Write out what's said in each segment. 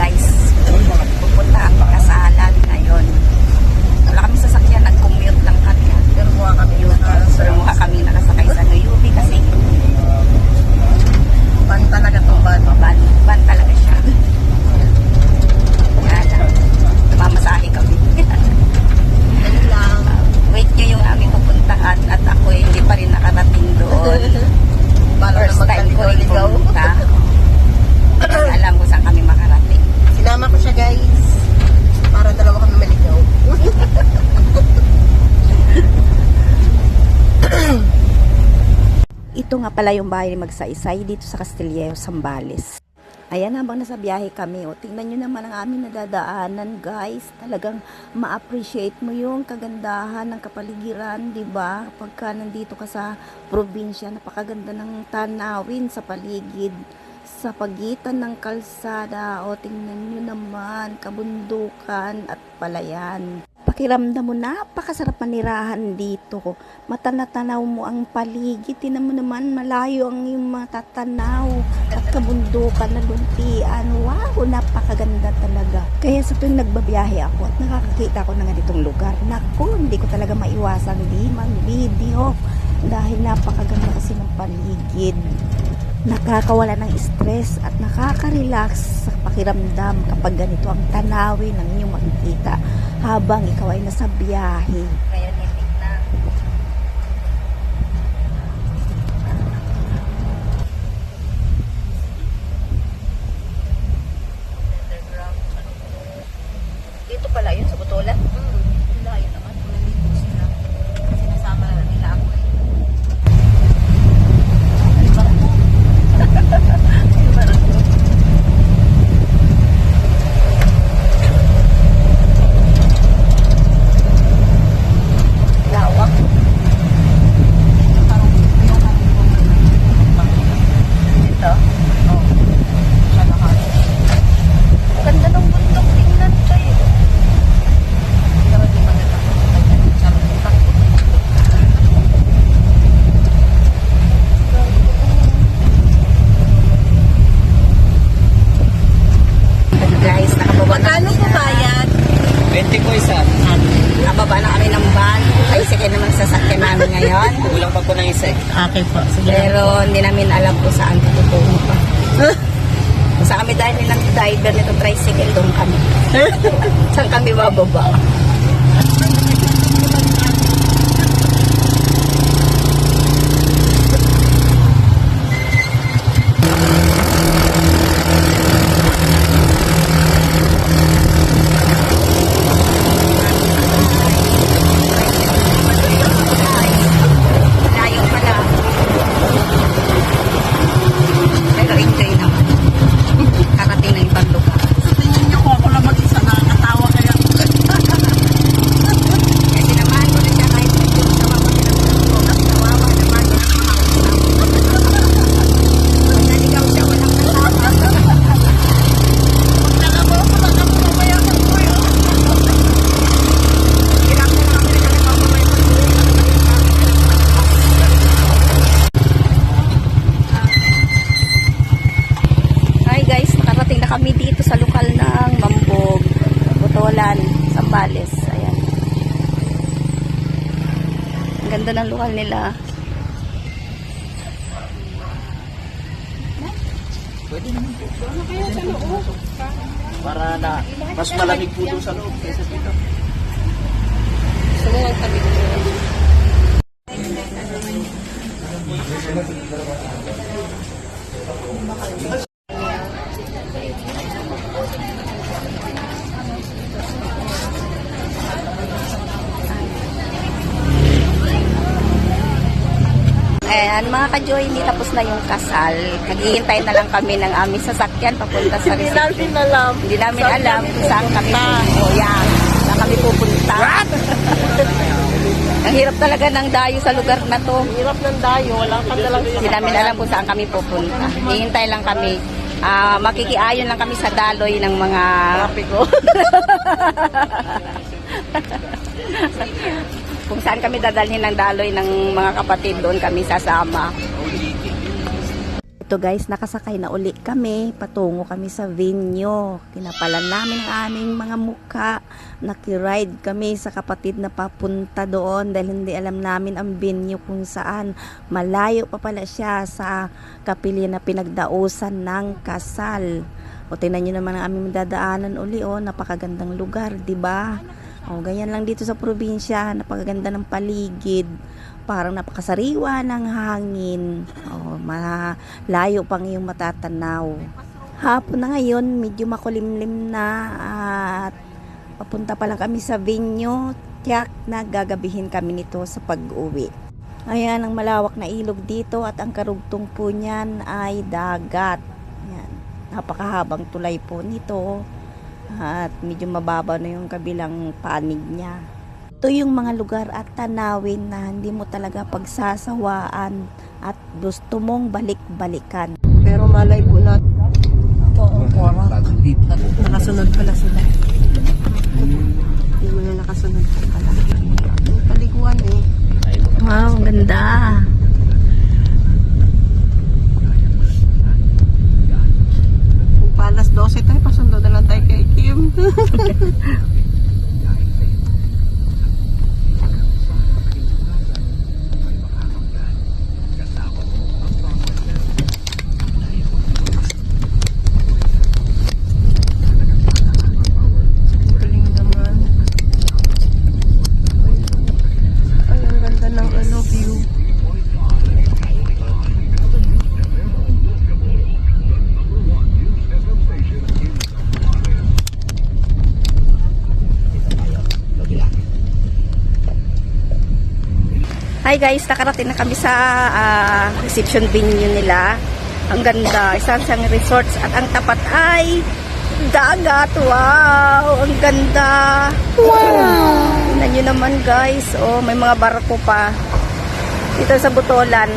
guys. Pupunta ang kasalan ngayon. Wala kami sasakyan, nag-commute lang kami. Pero mukha kami Yun, pero mukha kami nakasakay sa Nuyubi kasi Pan talaga to ban. ban, ban talaga siya. Yan. Mamasahe kami. Lang. Wait nyo yung aming pupuntahan at ako eh, hindi pa rin nakarating doon. First time ko rin pumunta. Kasi alam ko saan kami makarating. Sinama ko siya guys. Para dalawa kami maligaw. Ito nga pala yung bahay ni Magsaysay dito sa Castillejo, Sambales. Ayan, habang nasa biyahe kami, o, tingnan nyo naman ang aming nadadaanan, guys. Talagang ma-appreciate mo yung kagandahan ng kapaligiran, di ba? Pagka nandito ka sa probinsya, napakaganda ng tanawin sa paligid. Sa pagitan ng kalsada, o tingnan nyo naman, kabundukan at palayan. Pakiramdam mo, napakasarap manirahan dito. Mata na tanaw mo ang paligid. Tinan mo naman, malayo ang iyong matatanaw. At kabundukan na luntian. Wow, napakaganda talaga. Kaya sa tuwing nagbabiyahe ako at nakakakita ko ng ganitong lugar, naku, hindi ko talaga maiwasang di mag-video. Dahil napakaganda kasi ng paligid. Nakakawala ng stress at nakaka-relax sa pakiramdam kapag ganito ang tanawin ng inyong makikita habang ikaw ay nasa biyahe. Kaya titignan. Dito pala yun sa Butolan? Layo naman. Sinasama nila ako eh. Lawak. Ito? Oo. Siya naman. Ganda ng bundok. Tingnan kayo. Pero di maganda. Charot. Guys, nakababa na Magkano po bayad? 20 po isa. Nakababa na kami ng van. Ay, sige naman sasakyan namin ngayon. Po eh. Okay po. Pero hindi namin alam kung saan tututungo pa. Saan kami dahil nilang driver nito tricycle, doon kami. saan kami bababa? Layo pala. Pero enjoy naman. Karating na ibang lugar. Tingnan niyo ko ako lang mag-isa nakakatawa kaya. Kasi naman ko na siya kahit medyo sama ko sila ko. Kasi kawawa naman. Pag naligaw siya, walang kasama. Hirap na lang kami nagkakapamay. Hi guys, nakarating na kami dito sa lokal ng Mambog, Botolan, Sambales. Ayan. Ang ganda ng lokal nila. Pwede naman po. Para na mas malamig po sa loob kaysa dito. Sumuwag kami. Ayan, mga ka-joy, hindi tapos na yung kasal. Naghihintay na lang kami ng aming sasakyan papunta sa Hindi reception. natin alam. Hindi namin Saan alam kami kung saan kami pupunta. oh, yan, saan kami pupunta. Ang hirap talaga ng dayo sa lugar na to. Hirap ng dayo. Wala kang dalang Hindi namin alam kung saan kami pupunta. Hihintay lang kami. Ah, makikiayon lang kami sa daloy ng mga Trapiko. kung saan kami dadalhin ng daloy ng mga kapatid doon kami sasama. Ito guys, nakasakay na uli kami. Patungo kami sa venue. Kinapalan namin ang aming mga muka. Nakiride kami sa kapatid na papunta doon dahil hindi alam namin ang venue kung saan. Malayo pa pala siya sa kapili na pinagdausan ng kasal. O tingnan nyo naman ang aming dadaanan uli. O, napakagandang lugar, di ba? O, ganyan lang dito sa probinsya. Napakaganda ng paligid parang napakasariwa ng hangin. Oh, malayo pang iyong matatanaw. Hapon na ngayon, medyo makulimlim na at papunta pa lang kami sa venue. Tiyak na gagabihin kami nito sa pag-uwi. Ayan ang malawak na ilog dito at ang karugtong po niyan ay dagat. Yan. Napakahabang tulay po nito at medyo mababa na yung kabilang panig niya. Ito yung mga lugar at tanawin na hindi mo talaga pagsasawaan at gusto mong balik-balikan. Pero malay po natin. Oo, Nakasunod pala sila. Hindi mo na nakasunod pa pala. Paliguan eh. Wow, ang ganda. Palas 12 tayo, okay. Hi guys, nakarating na kami sa ah, reception venue nila. Ang ganda, isang siyang resorts at ang tapat ay dagat. Wow, ang ganda. Wow! Tingnan nyo naman guys, oh, may mga barko pa. Dito sa Butolan.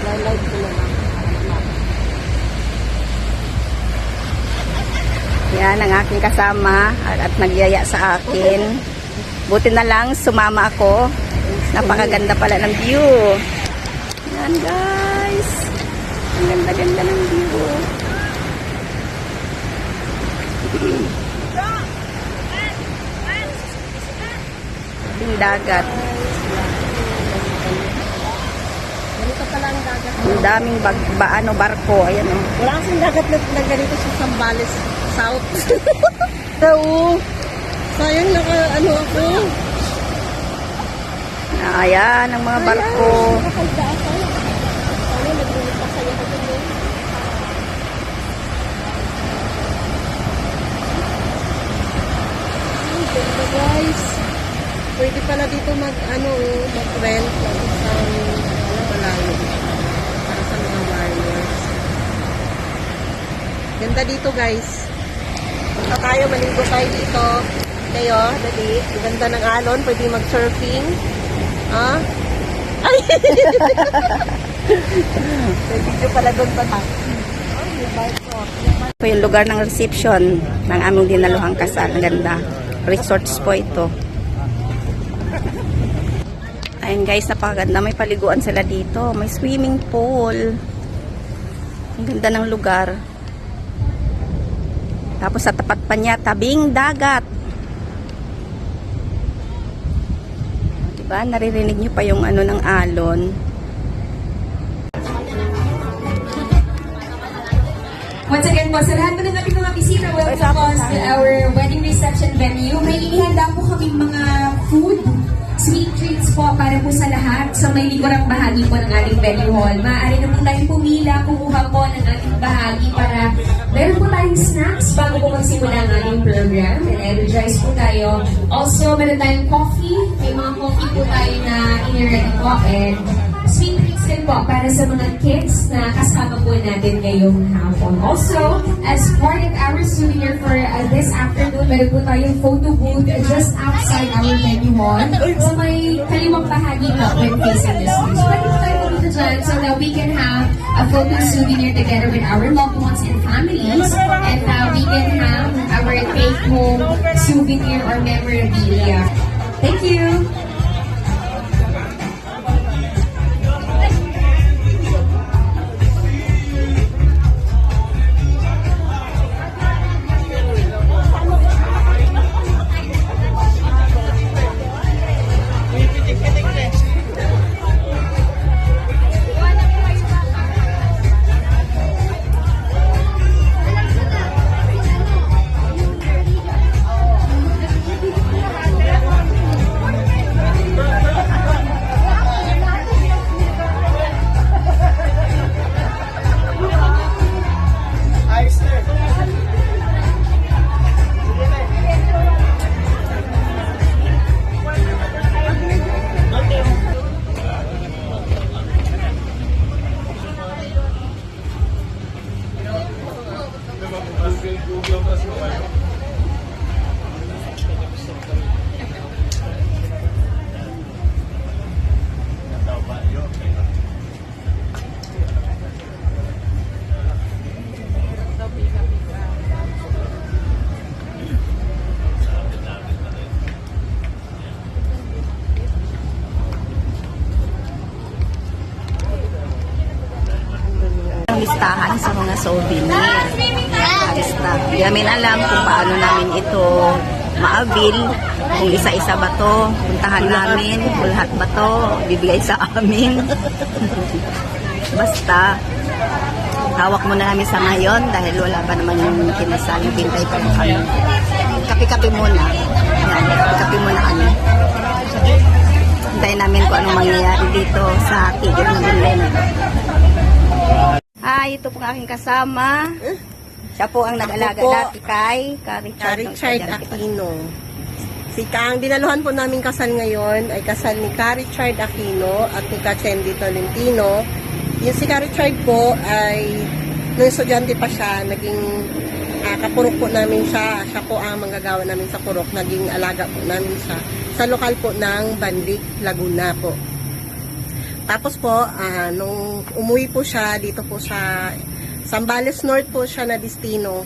Highlight ko na Yan ang aking kasama at, nagyaya sa akin. Buti na lang sumama ako. Napakaganda pala ng view. Yan guys. Ang ganda-ganda ng view. Yung dagat. Ang daming bag, ba, ano, barko. Ayan oh. Wala kasing dagat na, na ganito sa Sambales South. Oo. Sayang naka ano ako. Ayan ang mga barko. Ganda guys. Pwede pala dito mag ano, mag-rent ng isang ano, malayo para sa mga warriors. Ganda dito guys. Punta tayo, maligo tayo dito. Tayo, dali. Ganda ng alon. Pwede mag-surfing. Ah? Ay! May video pala doon pa ta. Ito yung lugar ng reception ng aming dinaluhang kasal. Ganda. Resorts po ito. Ayun guys, napakaganda. May paliguan sila dito. May swimming pool. Ang ganda ng lugar. Tapos sa tapat pa niya, tabing dagat. Diba? Naririnig niyo pa yung ano ng alon. Once again po, sa lahat po ng ating mga bisita, welcome po sa our wedding reception venue. May inihanda po kaming mga food, treats po para po sa lahat sa may likurang bahagi po ng ating venue hall. Maaari na po tayong pumila, kumuha po ng ating bahagi para meron po tayong snacks bago po magsimula ang ating program. And energize po tayo. Also, meron tayong coffee. May mga coffee po tayo na iniready po. And din po para sa mga kids na kasama po natin ngayong hapon. Also, as part of our souvenir for uh, this afternoon, meron po tayong photo booth just outside our venue hall. So may kaliwang bahagi po when facing this. So pwede po tayo pumunta dyan so that we can have a photo souvenir together with our loved ones and families. And uh, we can have our take-home souvenir or memorabilia. Thank you! Listahan sa mga souvenir. Lista. Hindi namin alam kung paano namin ito maabil. Kung isa-isa ba to, puntahan namin, kung lahat ba to, bibigay sa amin. Basta, hawak muna namin sa ngayon dahil wala pa naman yung kinasal. Hintay pa kami. Kapi-kapi muna. Yan, kapi muna kami. Hintayin namin kung anong mangyayari dito sa tigil ng Gulen. Ah, ito po ang aking kasama. Siya po ang nag-alaga po. dati kay Ka-Richard. Ka Richard Aquino. Si Ka, ang dinaluhan po namin kasal ngayon ay kasal ni Ka Richard Aquino at ni Ka Chendi Tolentino. Yung si Ka Richard po ay nung estudyante pa siya, naging ah, kapurok po namin siya. Siya po ang manggagawa namin sa purok. Naging alaga po namin siya sa lokal po ng Banlik, Laguna po. Tapos po, ah, nung umuwi po siya dito po sa Sambales North po siya na destino.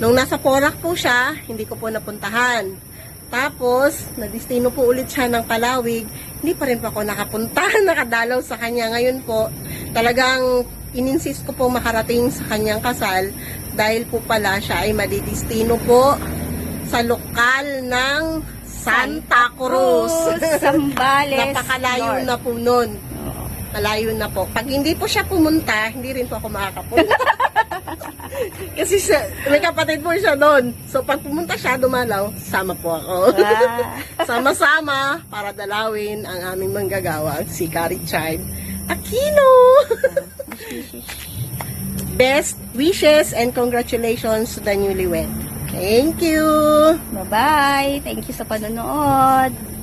Nung nasa Porac po siya, hindi ko po napuntahan. Tapos, na-destino po ulit siya ng Palawig. Hindi pa rin po ako nakapunta, nakadalaw sa kanya. Ngayon po, talagang ininsist ko po makarating sa kanyang kasal dahil po pala siya ay madidestino po sa lokal ng Santa Cruz. Sambales. Napakalayo North. na po nun. Malayo na po. Pag hindi po siya pumunta, hindi rin po ako makakapunta. Kasi siya, may kapatid po siya doon. So pag pumunta siya, dumalaw, sama po ako. Ah. Sama-sama para dalawin ang aming manggagawa, si Ka Richard Aquino. Best wishes and congratulations to the newlywed. Thank you! Bye-bye. Thank you sa panonood.